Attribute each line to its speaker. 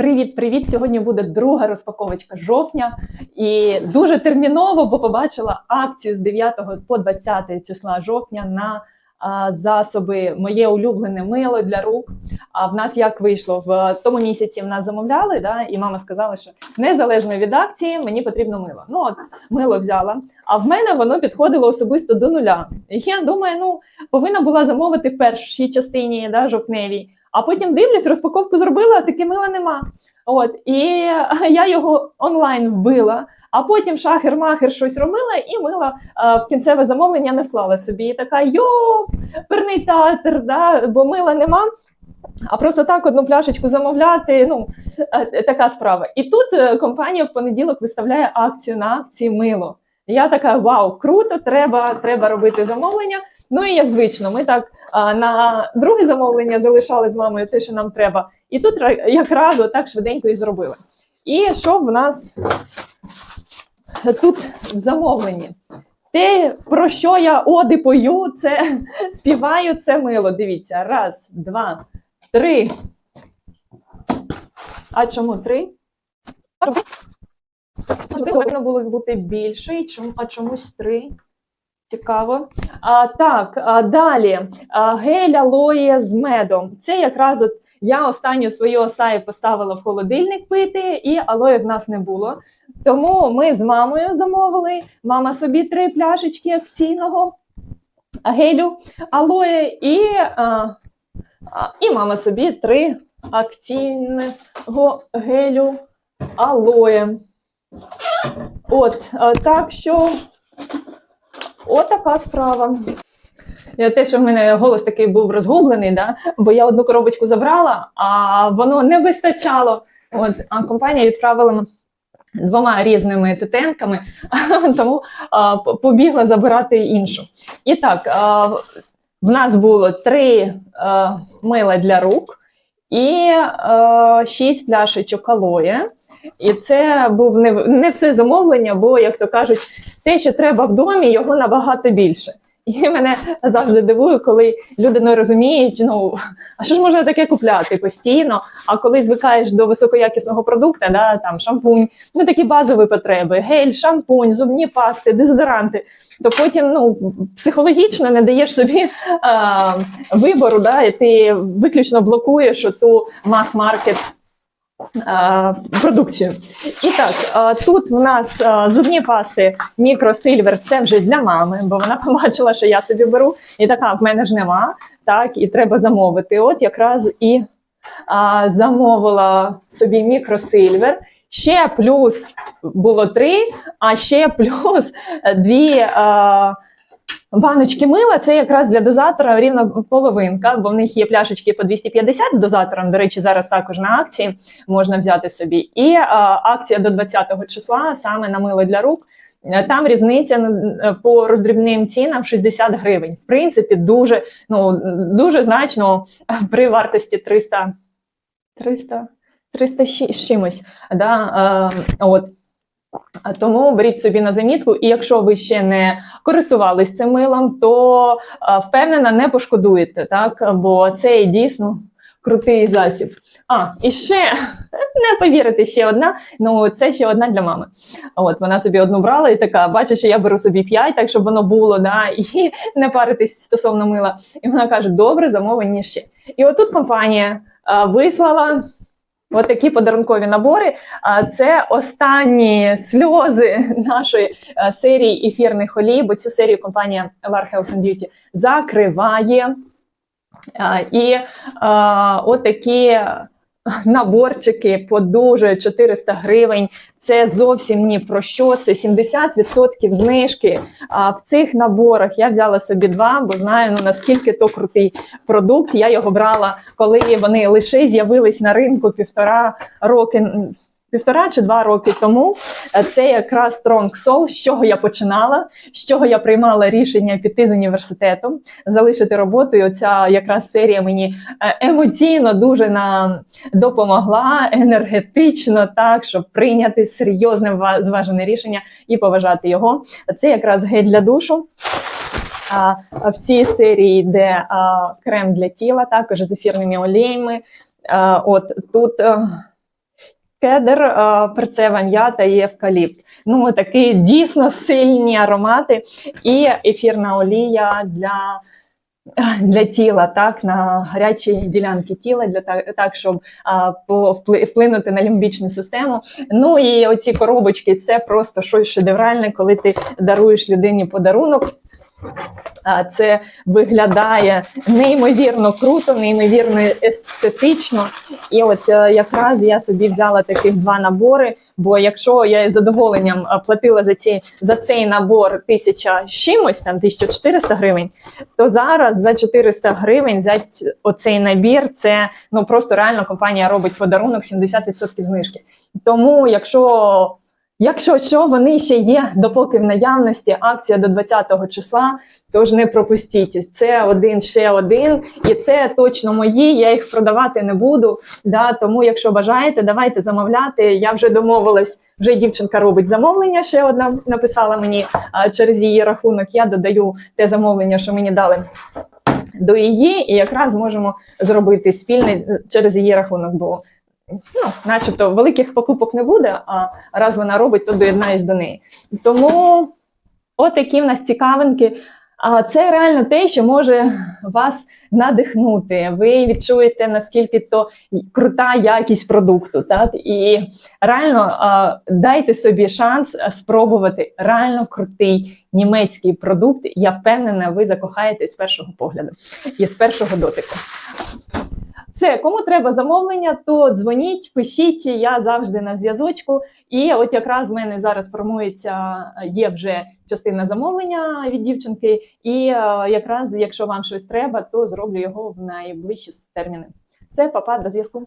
Speaker 1: Привіт-привіт! Сьогодні буде друга розпаковочка жовтня. І дуже терміново, бо побачила акцію з 9 по 20 числа жовтня на а, засоби моє улюблене мило для рук. А в нас як вийшло в тому місяці в нас замовляли, да, і мама сказала, що незалежно від акції мені потрібно мило. Ну от мило взяла, а в мене воно підходило особисто до нуля. Я думаю, ну повинна була замовити в першій частині да, жовтневій. А потім дивлюсь, розпаковку зробила, а таки мила нема. От і я його онлайн вбила. А потім шахер-махер щось робила, і мила а, в кінцеве замовлення не вклала собі. І така йо, перний театр, да, бо мила нема. А просто так одну пляшечку замовляти, ну е, така справа. І тут е, компанія в понеділок виставляє акцію на акції мило. Я така вау, круто, треба, треба робити замовлення. Ну і як звично, ми так на друге замовлення залишали з мамою те, що нам треба. І тут ра- якраз так швиденько і зробили. І що в нас тут в замовленні? Те, про що я оди пою, це співаю це мило. Дивіться, раз, два, три. А чому три? Повинно було бути більше, і чому, а чомусь три. Цікаво. А, так, а, далі а, гель алоє з медом. Це якраз от я останню свою осаю поставила в холодильник пити, і алоє в нас не було. Тому ми з мамою замовили. Мама собі три пляшечки акційного гелю алоє, і, а, а, і мама собі три акційного гелю алоє. От, так що отака справа. Я те, що в мене голос такий був розгублений, да? бо я одну коробочку забрала, а воно не вистачало. От, а компанія відправила двома різними тетенками, тому а, побігла забирати іншу. І так, а, в нас було три а, мила для рук і е, шість пляшечок алоє. І це був не, не все замовлення, бо, як то кажуть, те, що треба в домі, його набагато більше. І мене завжди дивує, коли люди не розуміють, ну а що ж можна таке купляти постійно? А коли звикаєш до високоякісного продукту, да, там шампунь, ну такі базові потреби: гель, шампунь, зубні пасти, дезодоранти, то потім ну психологічно не даєш собі а, вибору, да, і ти виключно блокуєш ту мас-маркет продукцію. І так, тут в нас зубні пасти мікросильвер, це вже для мами, бо вона побачила, що я собі беру, і така в мене ж нема, так, і треба замовити. От якраз і а, замовила собі мікросильвер. Ще плюс було три, а ще плюс дві. А, Баночки мила це якраз для дозатора рівно половинка, бо в них є пляшечки по 250 з дозатором. До речі, зараз також на акції можна взяти собі. І а, акція до 20-го числа саме на мило для рук. Е, Там різниця е, по роздрібним цінам 60 гривень. В принципі, дуже ну дуже значно при вартості 300 300 300 з чимось. Да? Е, от. Тому беріть собі на замітку, і якщо ви ще не користувались цим милом, то впевнена, не пошкодуєте, так? Бо це дійсно крутий засіб. А, і ще не повірите, ще одна. Ну, це ще одна для мами. От вона собі одну брала і така, бачить, що я беру собі п'ять, так щоб воно було, да, і не паритись стосовно мила. І вона каже: добре, замовлення ще. І отут компанія а, вислала. От такі подарункові набори. Це останні сльози нашої е, серії ефірних олій, бо цю серію компанія LR Health and Beauty закриває. І а, от такі наборчики по дуже 400 гривень. Це зовсім ні про що. Це 70% знижки. А в цих наборах я взяла собі два, бо знаю ну наскільки то крутий продукт. Я його брала, коли вони лише з'явились на ринку півтора роки. Півтора чи два роки тому Е, це якраз Strong Soul, з чого я починала, з чого я приймала рішення піти з університету, залишити роботу. І оця якраз серія мені е, емоційно дуже нам допомогла енергетично, так щоб прийняти серйозне зважене рішення і поважати його. Це якраз гель для душу. А, в цій серії йде крем для тіла, також з ефірними оліями. От тут. Кедр, е, перцева м'ята і евкаліпт. Ну, такі дійсно сильні аромати і ефірна олія для. Для тіла, так, на гарячі ділянки тіла, для так щоб а, вплинути на лімбічну систему. Ну і оці коробочки це просто щось шедевральне, коли ти даруєш людині подарунок. Це виглядає неймовірно круто, неймовірно естетично. І от е, якраз я собі взяла таких два набори. Бо якщо я з задоволенням платила за ці за цей набор тисяча чимось, там 1400 гривень, то зараз за 400 гривень взяти оцей набір. Це ну просто реально компанія робить подарунок 70% знижки. Тому, якщо Якщо що, вони ще є, допоки в наявності акція до 20-го числа, тож не пропустіть. Це один ще один, і це точно мої. Я їх продавати не буду. Да, тому, якщо бажаєте, давайте замовляти. Я вже домовилась, вже дівчинка робить замовлення. Ще одна написала мені а, через її рахунок. Я додаю те замовлення, що мені дали до її, і якраз зможемо зробити спільний е, через її рахунок. Бо ну, начебто великих покупок не буде, а раз вона робить, то доєднаюсь до неї. Тому отакі в нас цікавинки. А це реально те, що може вас надихнути. Ви відчуєте, наскільки то крута якість продукту. Так? І реально а, дайте собі шанс спробувати реально крутий німецький продукт. Я впевнена, ви закохаєтесь з першого погляду і з першого дотику. Все, кому треба замовлення, то дзвоніть, пишіть. Я завжди на зв'язочку. І от якраз в мене зараз формується, є вже частина замовлення від дівчинки. І е, якраз, якщо вам щось треба, то зроблю його в найближчі терміни. Це папа до зв'язку.